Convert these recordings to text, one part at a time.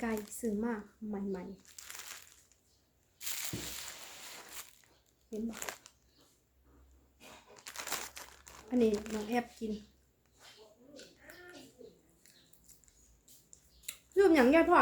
ไก่ซื้อมาใหม่ๆ เห็นบ่อันนี้น้องแอบกินรูปอย่างแย่พ่อ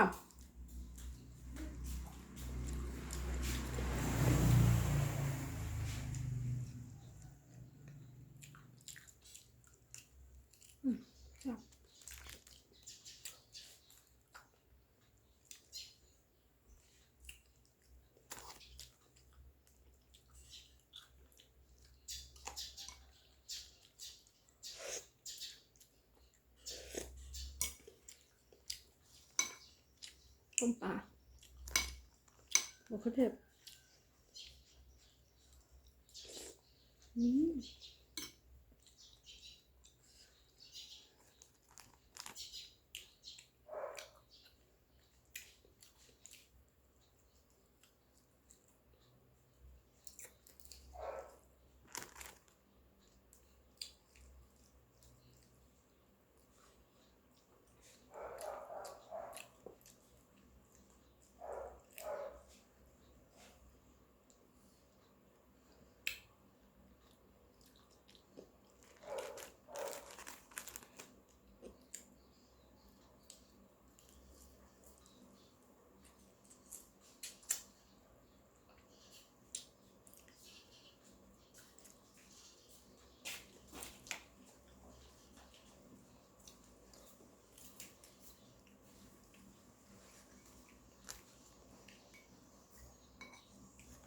ต้มปลาโอ้เขาเทบอืม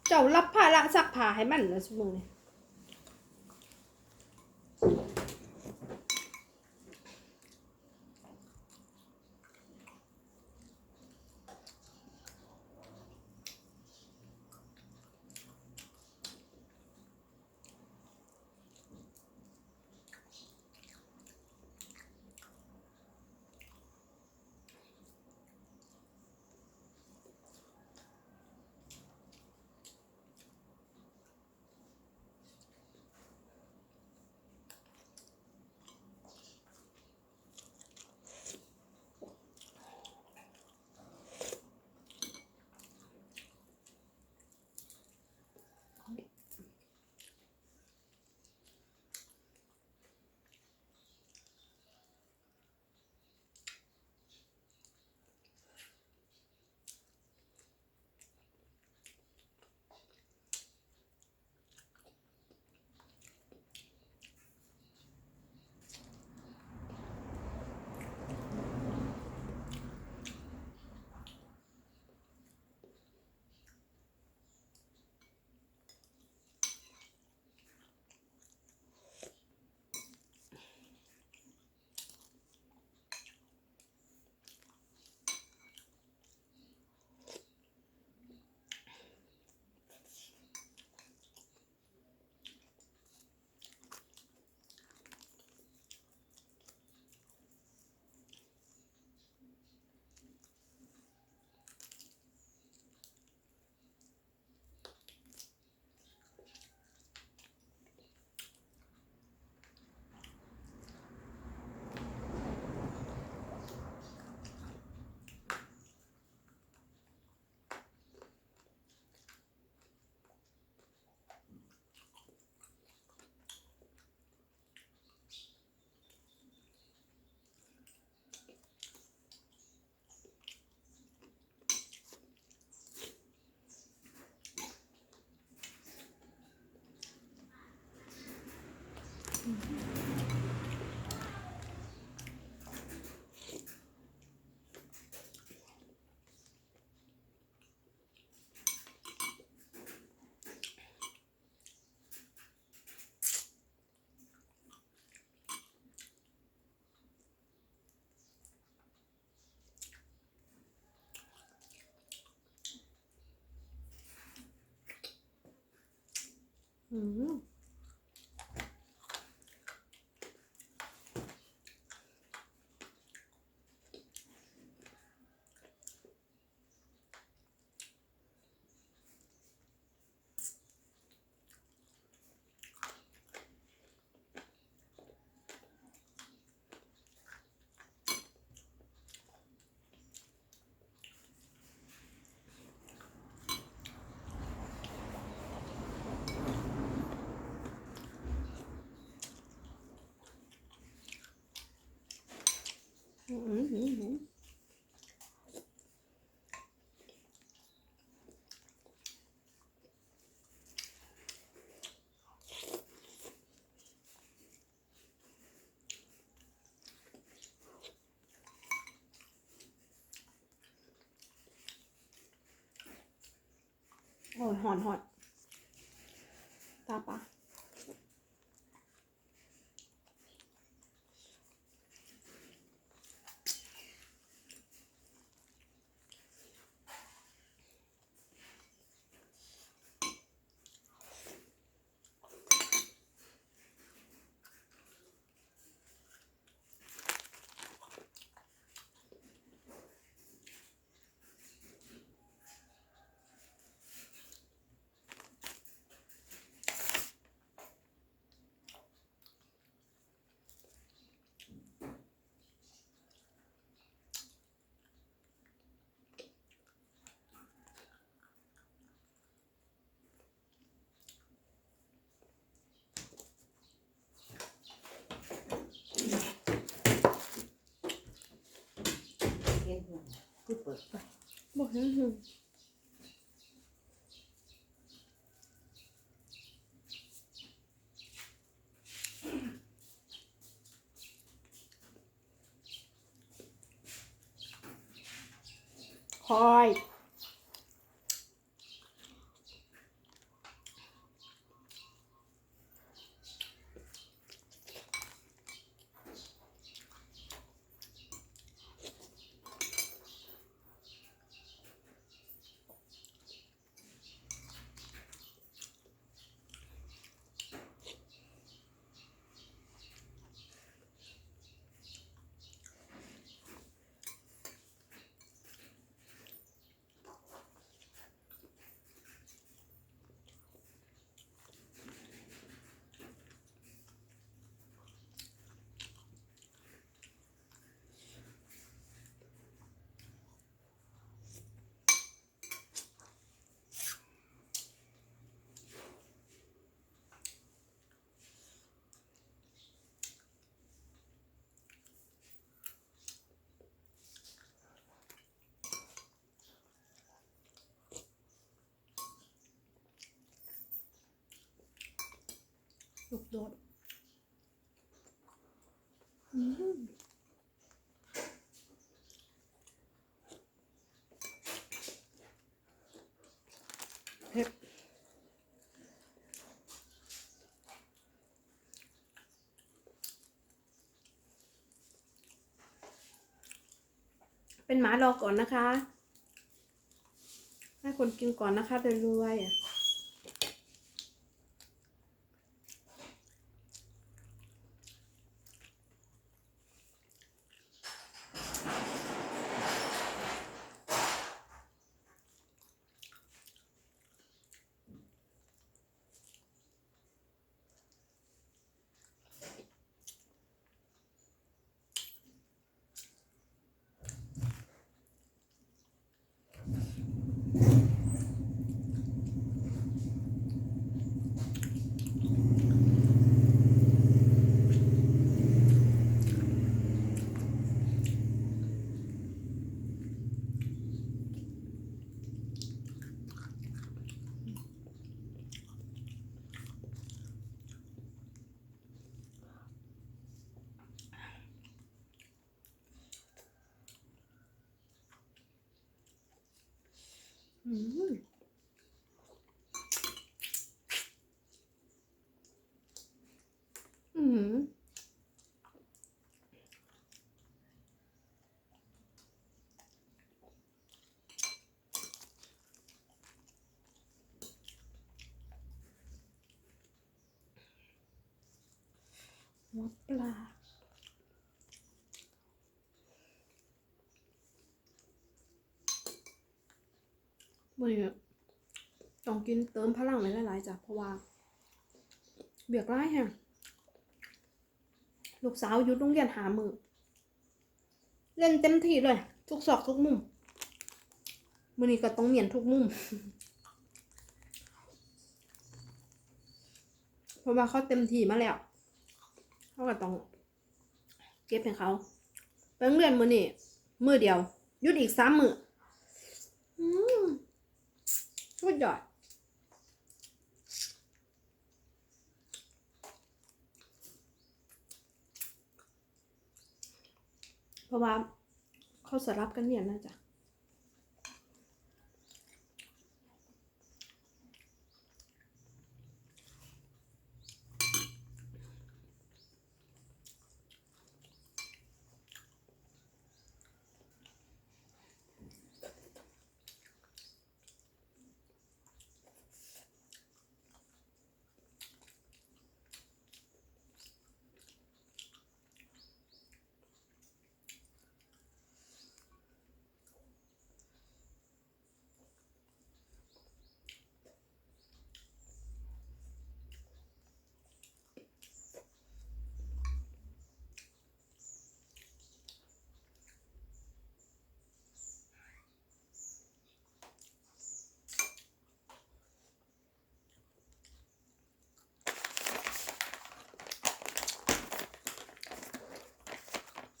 เจ้ารับผ้าละซักผ้าให้มันนะสมงเนี่ ย โอ้ยหอนหอน คือเปิดไปบอกให้หึงคอย ลูกโดดอืมเผ็ดเป็นหมารอก่อนนะคะ ให้คนกินก่อนนะคะรวยๆ อะอืม อืมหัวปลาวันนี้ต้องกินเติมพลังหลายๆจ้ะเพราะว่าเบียกร้ายแฮงลูกสาวยู่โรงเรียนหามือ เล่นเต็มที่เลย ทุกซอกทุกมุมมือนี้ก็ต้องเหมียนทุกมุม เพราะว่าเขาเต็มที่มาแล้วเขาก็ต้อง เก็บให้เขาไปโรงเรียนมือนี้มือเดียวหยุดอีกสามมืออืม สุดยอดเพราะว่าเขาสลับกันเนียนนะจ๊ะ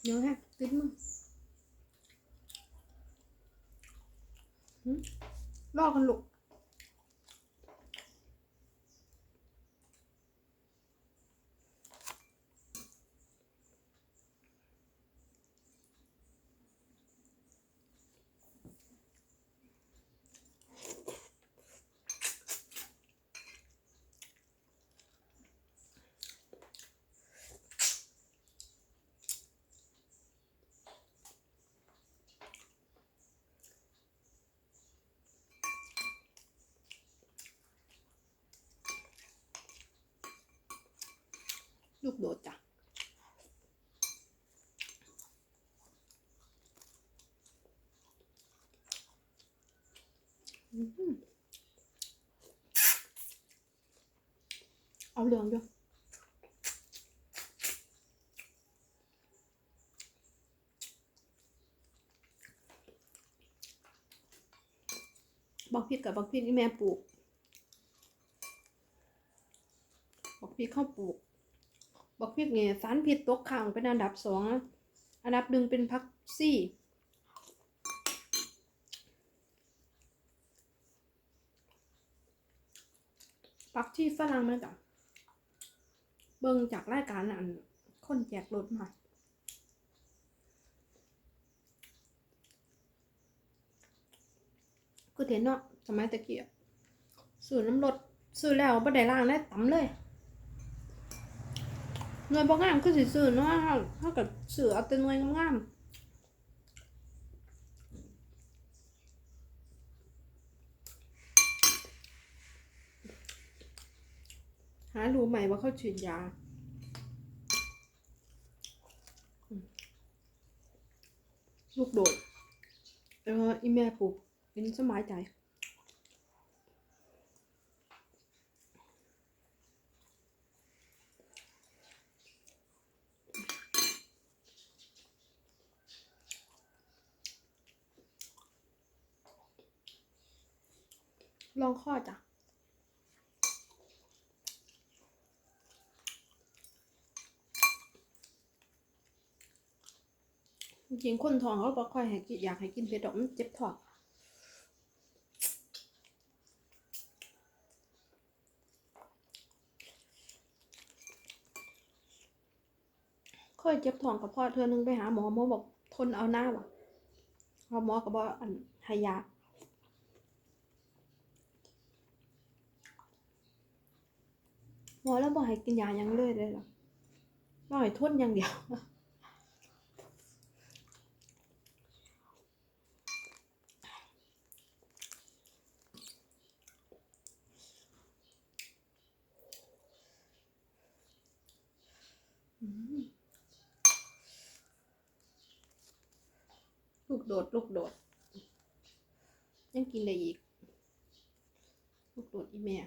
เดี๋ยวฮะติดมือหืมรอกันลูก ลูกโดดจ้ะเอาเหลืองด้วยบักพริกกับบักพริกที่แม่ปลูกบักพริกเข้าปลูก บักพริกเนี่ยสารพิษตกค้างเป็นอันดับสองนะอันดับหนึ่งเป็นพักซี่ปักที่ฝรั่งมาจากเบิ่งจากรายการอันคนแจกรถมาก็เห็นเนาะสมัยตะเกียบซื้อน้ำรถซื้อแล้วบ่ได้ล้างได้ตำเลย หน่วยบ่งามคือสิซื้อเนาะเฮาเฮาก็ซื้อเอาแต่หน่วยงามหารู้ไหมว่าเขาฉีดยาลูกโดดเอออีแม่ปลูกเป็นสมัยใจ ลองข้อจ้ะจริงคนท้องเขาบ่ค่อยให้กินอยากให้กินเผ็ดดอกมันเจ็บท้องเคยเจ็บท้องกับพ่อเธอนึงไปหาหมอหมอบอกทนเอาหน้าว่ะพอหมอก็บอกอันห้ยา หม อแล้วบอกให้กินยายังเลยเลยหรอบอกให้ทนอย่างเดียวลูกโดด ลูกโดด ยังกินได้อีก ลูกโดดอีแม่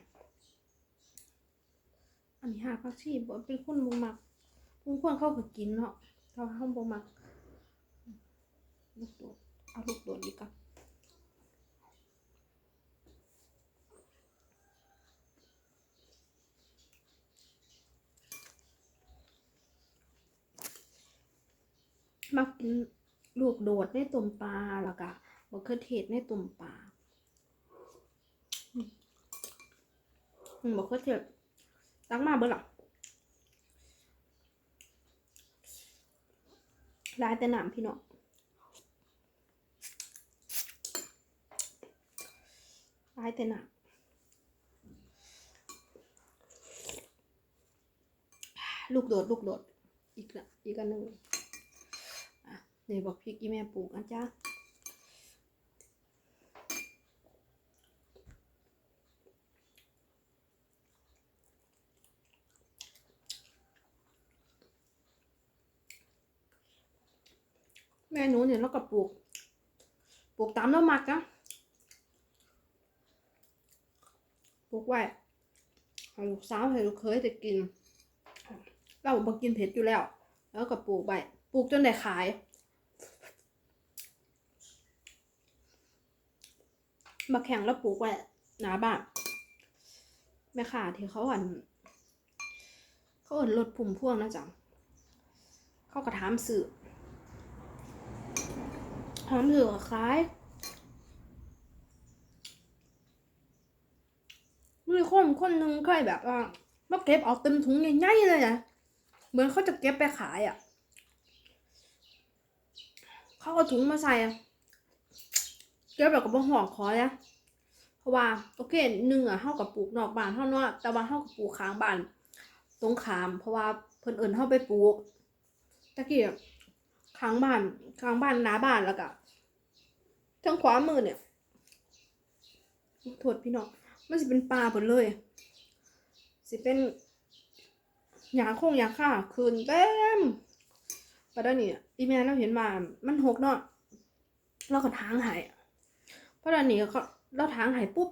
อันนี้หาผักชีบ่เป็นคนบ่มักบางคนเข้าก็กินเนาะแต่ว่าเขาบ่มักลูกโดดเอาลูกโดดดีกว่ามักกินลูกโดดในต้มปลาแล้วก็มะเขือเทศในต้มปลาอืมมะเขือเทศ ตักมาเบิ่งล่ะลายแต่น้ำพี่น้องลายแต่น้ำลูกโดด ลูกโดด อีกละอีกอันหนึ่งอะเดี๋ยวบอกพี่กี้แม่ปลูกนะจ๊ะ เนี่ยเราก็ปลูก ปลูกตามแล้วมักนะปลูกไว้ให้ลูกสาวให้ลูกเคยได้กิน เราบอกกินเผ็ดอยู่แล้ว แล้วก็ปลูกใบปลูกจนได้ขายมาแข่งแล้วปลูกไว้หนาบ้านแม่ค้าที่เขาอ่อนเขาอ่อนรถพุ่มพ่วงนะจ๊ะเขาก็ถามสื่อ ถามสื่อก็ขายมีคนคนหนึงเคยแบบว่ามาเก็บเอาเต็มถุงใหญ่ๆเลยนะเหมือนเขาจะเก็บไปขายอะเขาเอาถุงมาใส่อะเก็บแบบกับห่อคอนะเพราะว่าโอเคหนึ่งอะเท่ากับปลูกนอกบ้านเท่านั้นแต่ว่าเท่ากับปลูกค้างบ้านตรงขาม เพราะว่าเพิ่นเอิญเท่าไปปลูกตะกี้ค้างบ้านค้างบ้านน้าบ้านแล้วก็ ทางขวามือเนี่ยโทษพี่น้องมันสิเป็นปลาหมดเลย สิเป็นยาคงยาฆ่าคืนเต็มประเดี๋ยวนี้อีแม่เราเห็นว่ามันหกเนาะเราก็ทางหายเพราะเดี๋ยวนี้เขาเราทางหายปุ๊บ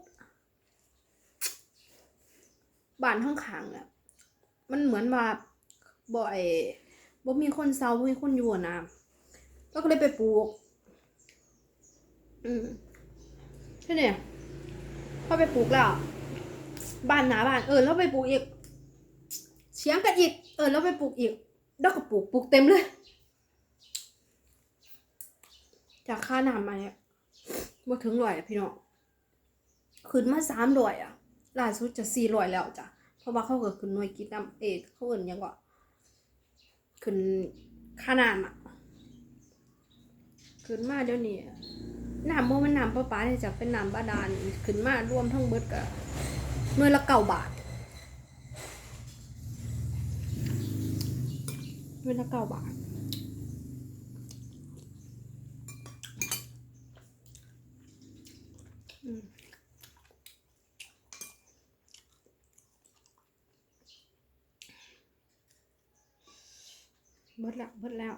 บ้านข้างขางเนี่ยมันเหมือนว่าบ่อยบ่มีคนเซาบ่มีคนอยู่นะเราก็เลยไปปลูก อืมที่เนี่ยพอไปปลูกแล้ว บ้านหนาบ้าน เออแล้วไปปลูกอีกเฉียงกันอีก เออแล้วไปปลูกอีกแล้วก็ปลูกปลูกเต็มเลย จากค่าน้ำมาเนี่ยมาถึงร้อยอะพี่น้องขึ้นมาสามร้อยอะล่าสุดจะสี่ร้อยแล้วจ้ะเพราะว่าเขาเก็ขึ้นหน่วยกิจน้ำเอกเขาเอินยังก็ขึ้นค่าน้ำอะขึ้นมาเดี๋ยวนี้ น้ำโมมันน้ำประปาเนี่ยจะเป็นน้ำบาดาลขึ้นมารวมทั้งเบิดกับหน่วยละเก้าบาทเวยละเก้าบาท อืมเบิดแล้วเบิดแล้ว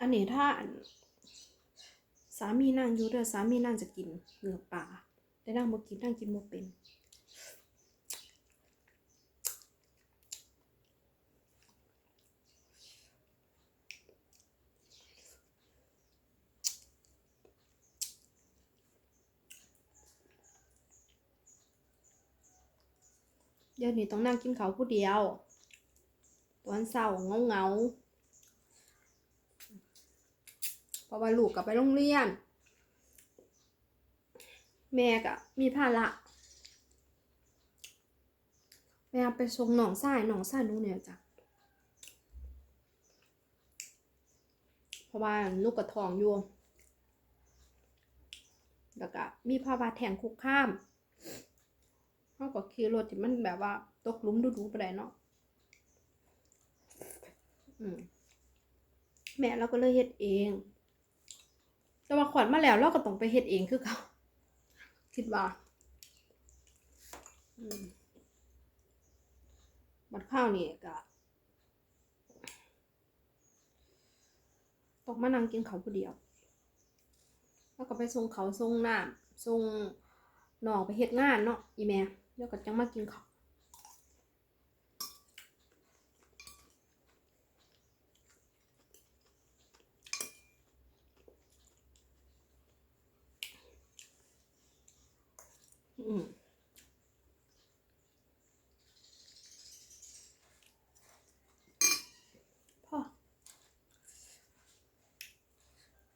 อั นนี้ถ้า สามีนั่งอยู่เด้อสามีนั่งจะกินเนื้อปลาแต่นั่งบ่กินนั่งกินบ่เป็นเดี๋ยวนี้ต้องนั่งกินข้าวผู้เดียว ตอนเช้าเงาเงาๆเพ ราะว่าลูกกับไปโรงเรียน แม่ก็มีภาระแม่ไปส่งหนองทรายหนองทรายนู้นเนี่ยจ้ะเพราะว่าลูกกระทองอยู่แล้วก็มีภาวะแทงคุกข้ามเขาก็ขี่รถที่มันแบบว่าตกลุมดูๆไปได้เนาะอืมแม่เราก็เลยเฮ็ดเอง แต่ว่าขวัญมาแล้วเราก็ต้องไปเฮ็ดเองคือเขาคิดว่าบัดข้าวนี่ก็ต้องมานั่งกินเขาผู้เดียว แล้วก็ไปส่งเขาส่งน้ำส่งน้องไปเฮ็ดงานเนาะอีแม่แล้วก็จังมากินเขา พ่อ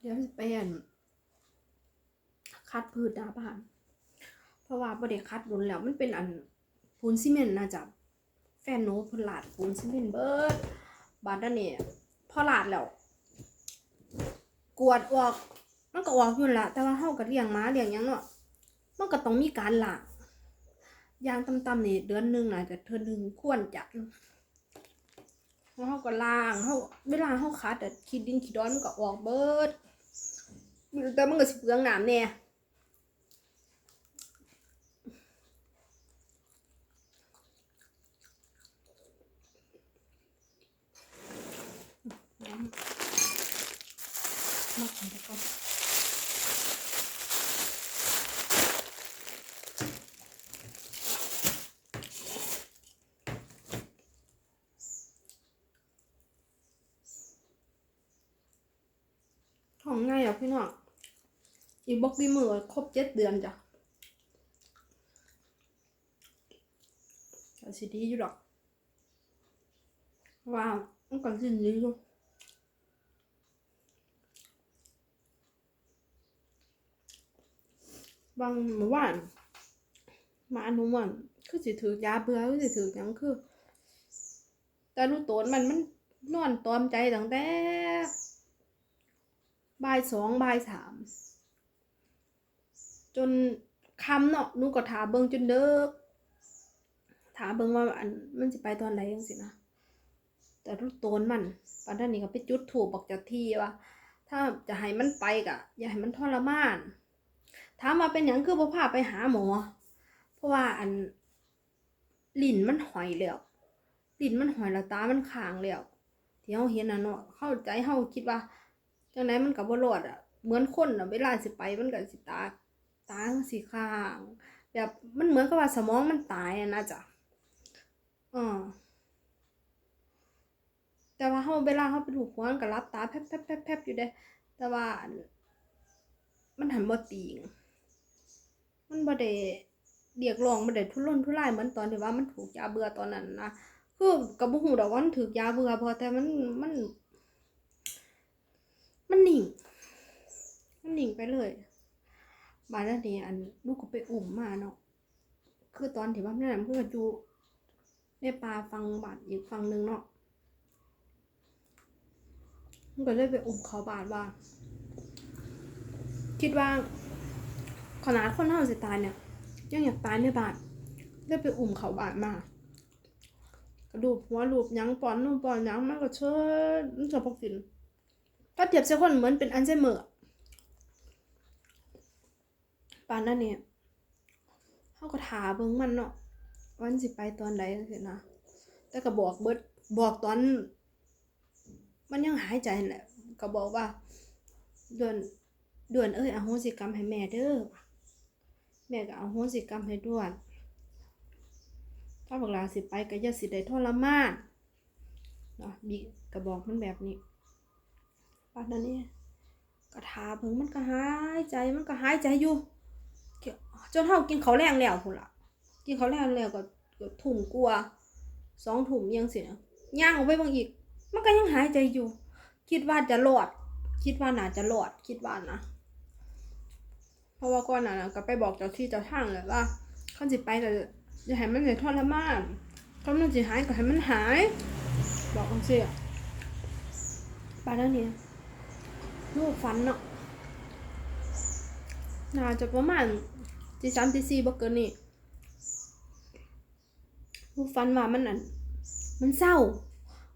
เดี๋ยวจะเปลี่ยนคัดพืชดาบ้าน เพราะว่าประเด็กคัดรุนแล้วมันเป็นอันปูนซีเมนต์นะจ๊ะแฟนโน้พลาดปูนซีเมนต์เบิร์ดบาดเนี่ยพอหลาดแล้ว กวดออก มันก็ออกอยู่ละแต่ว่าเฮากับเลี้ยงม้าเลี้ยงยังเนาะ มันก็ต้องมีการล้างยางต่ำๆนี่เดือนหนึ่งนะจะเทื่อหนึ่งควรจะแล้วเฮาก็ล้างเฮาเวลาเฮาคัดอะขี้ดินขี้ดอนมันก็ออกเบิดแต่มันก็สิเปลืองน้ำแน่น้ำมาก่อนแล้วก็ท้องไงอะพี่น้อง อีกบอกดีมือครบเจ็ดเดือนจ้ะแต่สิดีอยู่ดอก ว้าวมันก่อนสิดีอยู่บางเมื่อวานมาหนูมันคือสิถือยาเบื่อคือสิถือยังคือ แต่รู้ตัวมันมันนอนตอมใจตั้งแต่บ่ายสองบ่ายสาม จนคำเนาะนูก็ถาเบิงจนเด้กถาเบิงว่าอันมันสิไปตอนไหนยังสินะแต่รู้ตัวมันตอนนั้นนี่ก็ไปจุดถูกบอกเจ้าที่ว่า ถ้าจะให้มันไปกะ อย่าให้มันทรมานถามว่าเป็นหยังคือบ่พาไปหาหมอ เพราะว่าอันลิ้นมันหอยแล้วลิ้นมันหอยแล้วตามันค้างแล้วที่เฮาเห็นน่ะเนาะเข้าใจเฮาคิดว่าจังไดมันก็บ่รอดอะ เหมือนคนน่ะเวลาสิไปมันก็สิตา ตาสิค้าง แบบมันเหมือนกับว่าสมองมันตายนะจ๊ะอ่าแต่ว่าเฮาเวลาเฮาไปถูกหัวมันก็รับตาแพบๆๆๆอยู่เด้แต่ว่า มันหันบ่ติงมันบ่ได้เรียกร้องบ่ได้ทุรนทุรายเหมือนตอนที่ว่ามันถูกยาเบื่อตอนนั้นนะคือก็บ่ฮู้ดอกว่ามันถูกยาเบื่อพราะแต่มันมัน มันนิ่งมันนิ่งไปเลย บาดนั้นนี่อันลูกก็ไปอุ้มมาเนาะคือตอนที่ว่ามันนั่นเพิ่อยู่ในป่าฟังบาดอีกฝั่งหนึ่งเนาะมันก็เลยไปอุ้มเขาบาดว่า คิดว่าขนาดคนเฮาสิตายเนี่ยยังอยากตายในบาทได้ไปอุ่มเขาบาทมากระดูกหัวลูบยังปอนนู่นปอนยังมันก็เชิดมันจะพกกินก็เทียบเสียคนเหมือนเป็นอัลไซเมอร์อ ปานนั้นเนี่ยเขาก็ถาเบิ่งมันเนาะวันสิไปตอนใดจังซี่นะแต่ก็บอกเบิดบอกตอน มันยังหายใจแหละก็บอกว่าดือนดือนเอ้ยอโหสิกรรมให้แม่เด้อแม่ก็เอาโหสิกรรมให้ด่วน ถ้าบอกลาสิไปก็อย่าสิได้ทรมานเนาะบีก็บอกมันแบบนี้ป่านนั้นนี่ก็ทาเพิ่งมันก็หายใจมันก็หายใจอยู่ จนเฮากินเขาแรงแล้วพุ่นละกินเขาแรงแล้วก็ก็ถุ่มกลัวสองถุ่มยังสินะย่างออกไปบางอีก มันก็ยังหายใจอยู่ คิดว่าจะรอด คิดว่าน่าจะรอด คิดว่านะเพราะว่าก่อนหน้านั้นก็ไปบอกเจ้าที่เจ้าทางเลยว่าเขาสิไปก็อย่าให้มันเหนื่อยทรมานเขามันสิหายก็ให้มันหาย บอกจังซี่อะปานนั้นเนี่ยลูกฝันเนาะ น่าจะประมาณตีสามตีสี่บ่เกินนี่ลูกฝันว่ามันอันมันเศร้า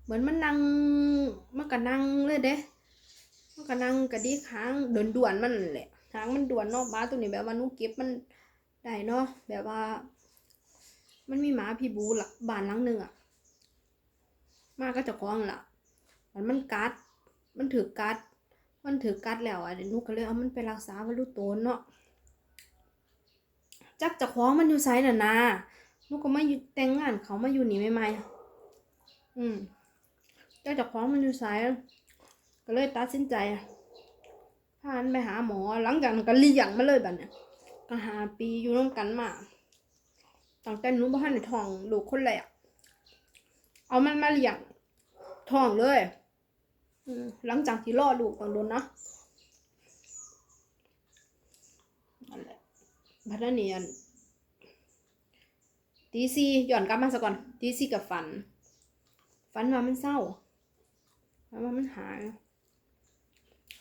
เหมือนมันนั่งมันก็นั่งเลยเด้มันก็นั่งกระดิกหางเดินด่วนมันแหละหางมันด่วนเนาะหมาตัวนี้แบบว่าหนูเก็บมันได้เนาะแบบว่า มันมีหมาพี่บูหละบ้านหลังหนึ่งอะมาก็จะคล้องละมันมันกัด มันถือกัด มันถือกัดแล้วอะเดี๋ยวนูก็เลยเอามันไปรักษาไว้ลูกโตนเนาะจักจะคล้องมันอยู่ไซน่ะนะนูก็มาอยู่แต่งงานเขามาอยู่นี่ใหม่ๆอืมจักจะคล้องมันอยู่ไซก็เลยตัดสินใจพานไปหาหมอหลังจากนั้นก็เลี้ยงมาเลยแบบเนี้ยก็หาปีอยู่ร่วมกันมาตั้งแต่หนูบ้านในท้องลูกคนแรกเอามันมาเลี้ยงท้องเลย หลังจากที่ล่อลูกก่อนโดนนะนั่นแหละพัฒนียนตีซีหย่อนกลับมาซะก่อนตีซีกับฝัน ฝันว่ามันเศร้าฝันว่ามันหาย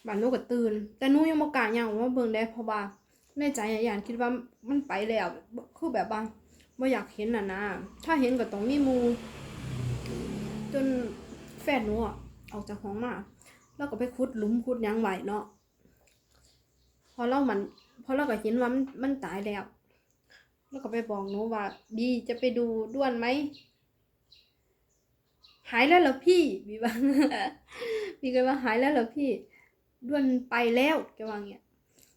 บันนูก็ตื่น แต่นูยังบอกกาอย่างว่าเบิ่งได้เพราะว่าในใจอย่างคิดว่ามันไปแล้วคือแบบว่าไม่อยากเห็นน่ะนะ ถ้าเห็นก็ต้องมีมู จนแฟนนูอะ ออกจากห้องมาแล้วก็ไปขุดหลุมขุดยังไหวเนาะพอเรามันพอเราก็เห็นว่ามันมันตายแล้วแล้วก็ไปบอกหนูว่าบีจะไปดูด้วนไหมหายแล้วเหรอพี่บีว่าบีก็ว่าหายแล้วเหรอพี่ ด้วนไปแล้วแกว่าเงี้ย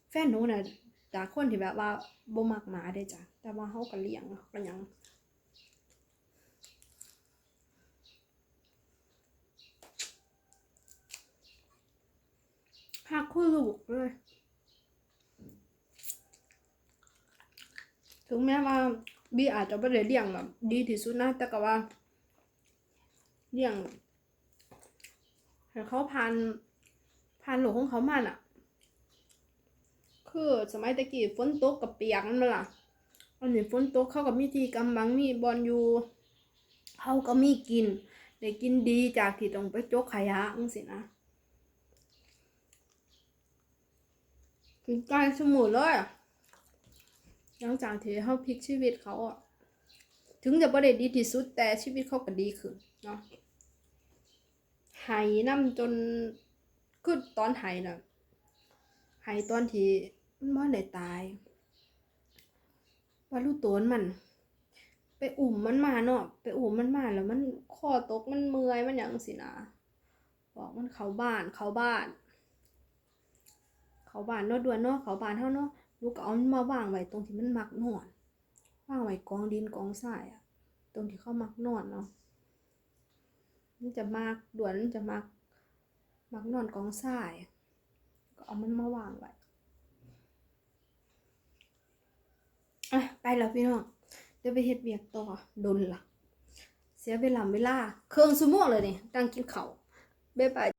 แฟนหนูน่ะจากคนที่แบบว่าบ่มักหมาเด้จ้ะแต่ว่าเขาก็เลี้ยงเขาก็หยัง หักคู่ลูกเลย ถึงแม้ว่าบีอาจจะไม่ได้เลี้ยงแบบดีที่สุดนะ แต่ก็ว่าเลี้ยงให้เขาผ่านผ่านโลกของเขามาน่ะ คือสมัยตะกี้ฝนตกกับเปียกนั่นมาล่ะอันนี้ฝนตกเขาก็มีที่กำบังมีบอลอยู่เขาก็มีกินได้กินดีจากที่ต้องไปโจกขยะจังสินะ กินไก่สมุนเลยหลังจากที่เขาพลิกชีวิตเขาอะถึงจะบ่ได้ดีที่สุดแต่ชีวิตเขาก็ดีขึ้นเนาะหายน้ำจนคือตอนหายน่ะหายตอนที่มันบ่ได้ตายว่าลูกตัวมัน ไปอุ่มมันมาเนาะไปอุ่มมันมาแล้วมันคอตกมันเมื่อยมันหยังสินะบอกมันเข้าบ้านเข้าบ้าน เขาบานเนาะด่วนเนาะเขาบานเฮาเนาะลูกก็เอามันมาวางไว้ตรงที่มันมักนอนวางไว้กองดินกองทรายอะตรงที่เขามักนอนเนาะมันจะมักด่วนมันจะมักมักนอนกองทรายก็เอามันมาวางไว้อะไปแล้วพี่น้องเดี๋ยวไปเฮ็ดเวียกต่อดนละเสียเวลาเวลาเครื่องสมองเลยนี่ตั้งกินเขาบ๊ายบาย